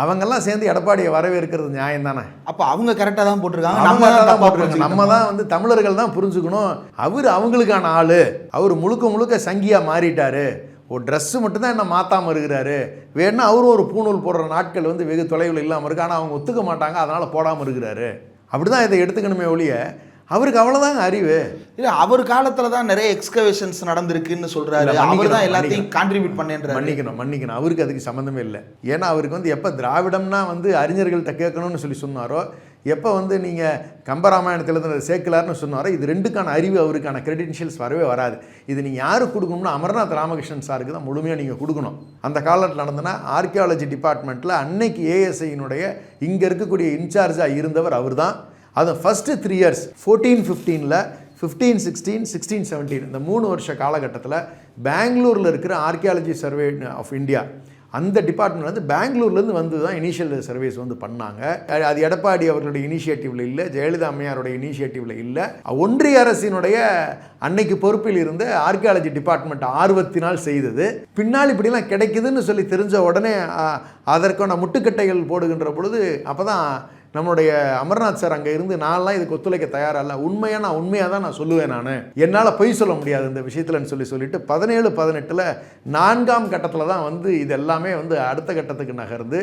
அவங்கெல்லாம் சேர்ந்து எடப்பாடியை வரவேற்கிறது நியாயம் தானே அப்ப அவங்க கரெக்டா தான் போட்டிருக்காங்க. நம்ம தான் தான் போட்டிருக்காங்க. நம்ம. தான் வந்து தமிழர்கள் தான் புரிஞ்சுக்கணும். அவர் அவங்களுக்கான ஆளு. அவர் முழுக்க முழுக்க சங்கியா மாறிட்டாரு. ஒரு ட்ரெஸ்ஸு மட்டும்தான் என்ன மாத்தாம இருக்கிறாரு. வேணா அவரும் ஒரு பூணூல் போடுற நாட்கள் வந்து வெகு தொலைவில் இல்லாமல் இருக்கு. ஆனால் அவங்க ஒத்துக்க மாட்டாங்க. அதனால போடாமல் இருக்கிறாரு. அப்படிதான் இதை எடுத்துக்கணுமே ஒழிய அவருக்கு அவ்வளோதாங்க அறிவு. இல்ல அவர் காலத்துல தான் நிறைய எக்ஸ்கவேஷன்ஸ் நடந்திருக்குன்னு இல்ல, அவர் தான் எல்லாத்தையும். கான்ட்ரிபியூட் பண்ணேன்றாரு. மன்னிக்கணும் மன்னிக்கணும். அவருக்கு அதுக்கு சம்மந்தமே இல்லை. ஏன்னா அவருக்கு வந்து எப்போ திராவிடம்னா வந்து அறிஞர்கள்ட்ட கேட்கணும்னு சொல்லி சொன்னாரோ எப்போ வந்து நீங்கள் கம்பராமாயணத்தில் இருந்த சேக்கிலார்னு சொன்னாரோ இது ரெண்டுக்கான அறிவு அவருக்கான கிரெடென்ஷியல்ஸ் வரவே வராது. இது நீங்கள் யாருக்கு கொடுக்கணும்னா அமர்நாத் ராமகிருஷ்ணன் சாருக்கு தான் முழுமையாக நீங்கள் கொடுக்கணும். அந்த காலத்தில் நடந்தனா ஆர்கியாலஜி டிபார்ட்மெண்ட்டில் அன்னைக்கு ஏஎஸ்ஐயினுடைய இங்கே இருக்கக்கூடிய இன்சார்ஜாக இருந்தவர் அவர் தான் அது ஃபஸ்ட்டு த்ரீ இயர்ஸ் ஃபோர்டீன் ஃபிஃப்டீனில் ஃபிஃப்டீன் சிக்ஸ்டீன் சிக்ஸ்டீன் செவன்டீன் இந்த மூணு வருஷ காலகட்டத்தில் பெங்களூரில் இருக்கிற ஆர்கியாலஜி சர்வே ஆஃப் இந்தியா அந்த டிபார்ட்மெண்ட் வந்து பெங்களூர்லேருந்து வந்து தான் இனிஷியல் சர்வேஸ் வந்து பண்ணாங்க. அது- எடப்பாடி அவர்களுடைய இனிஷியேட்டிவில் இல்லை ஜெயலலிதா அம்மையாருடைய இனிஷியேட்டிவில் இல்லை. ஒன்றிய அரசினுடைய அன்னைக்கு பொறுப்பில் இருந்த ஆர்கியாலஜி டிபார்ட்மெண்ட் ஆர்வத்தினால் செய்தது. பின்னால் இப்படிலாம் கிடைக்குதுன்னு சொல்லி தெரிஞ்ச உடனே அதற்கான முட்டுக்கட்டைகள் போடுகின்ற பொழுது அப்போ தான் நம்மளுடைய அமர்நாத் சார் அங்கே இருந்து நான்லாம் இதுக்கு ஒத்துழைக்க தயாராக இல்லை உண்மையாக நான் உண்மையாக தான் நான் சொல்லுவேன் நான். என்னால் பொய் சொல்ல முடியாது இந்த விஷயத்துலன்னு சொல்லி சொல்லிட்டு பதினேழு பதினெட்டில் நான்காம் கட்டத்தில் தான் வந்து இது எல்லாமே வந்து அடுத்த கட்டத்துக்கு நகர்ந்து